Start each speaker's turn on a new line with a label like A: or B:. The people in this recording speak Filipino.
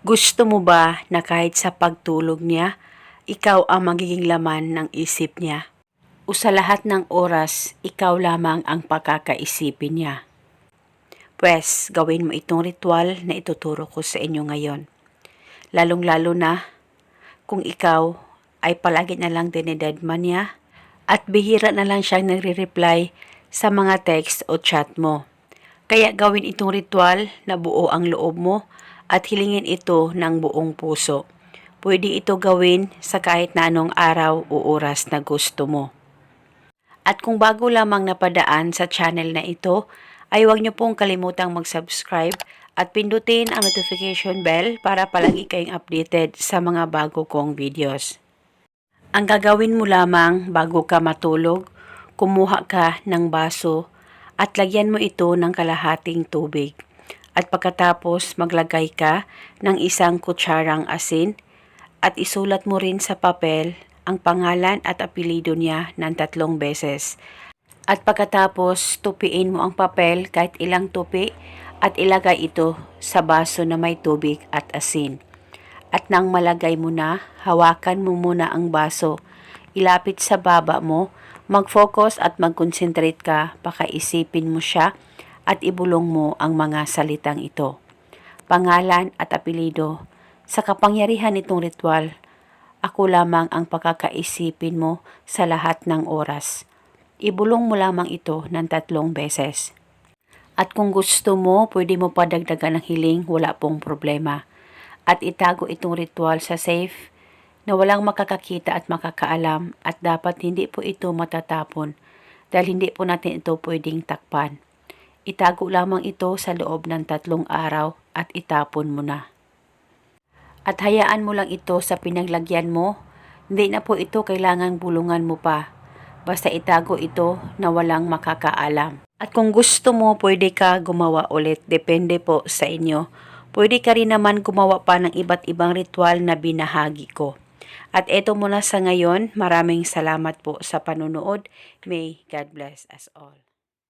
A: Gusto mo ba na kahit sa pagtulog niya, ikaw ang magiging laman ng isip niya? O sa lahat ng oras, ikaw lamang ang pagkakaisipin niya? Pwes, gawin mo itong ritual na ituturo ko sa inyo ngayon. Lalong-lalo na kung ikaw ay palagi na lang dinededma niya at bihira na lang siyang nagre-reply sa mga text o chat mo. Kaya gawin itong ritual na buo ang loob mo at hilingin ito ng buong puso. Pwede ito gawin sa kahit na anong araw o oras na gusto mo. At kung bago lamang napadaan sa channel na ito, ay huwag niyo pong kalimutang mag-subscribe at pindutin ang notification bell para palagi kayong updated sa mga bago kong videos. Ang gagawin mo lamang bago ka matulog, kumuha ka ng baso at lagyan mo ito ng kalahating tubig. At pagkatapos maglagay ka ng isang kutsarang asin at isulat mo rin sa papel ang pangalan at apelido niya ng tatlong beses. At pagkatapos tupiin mo ang papel kahit ilang tupi at ilagay ito sa baso na may tubig at asin. At nang malagay mo na, hawakan mo muna ang baso. Ilapit sa baba mo, mag-focus at mag-concentrate ka, pakaisipin mo siya at ibulong mo ang mga salitang ito. Pangalan at apelido. Sa kapangyarihan nitong ritual, ako lamang ang pagkakaisipin mo sa lahat ng oras. Ibulong mo lamang ito ng tatlong beses. At kung gusto mo, pwede mo padagdagan ng hiling, wala pong problema. At itago itong ritual sa safe na walang makakakita at makakaalam at dapat hindi po ito matatapon dahil hindi po natin ito pwedeng takpan. Itago lamang ito sa loob ng tatlong araw at itapon mo na. At hayaan mo lang ito sa pinaglagyan mo. Hindi na po ito kailangang bulungan mo pa. Basta itago ito na walang makakaalam. At kung gusto mo, pwede ka gumawa ulit. Depende po sa inyo. Pwede ka rin naman gumawa pa ng iba't ibang ritual na binahagi ko. At eto muna sa ngayon. Maraming salamat po sa panunood. May God bless us all.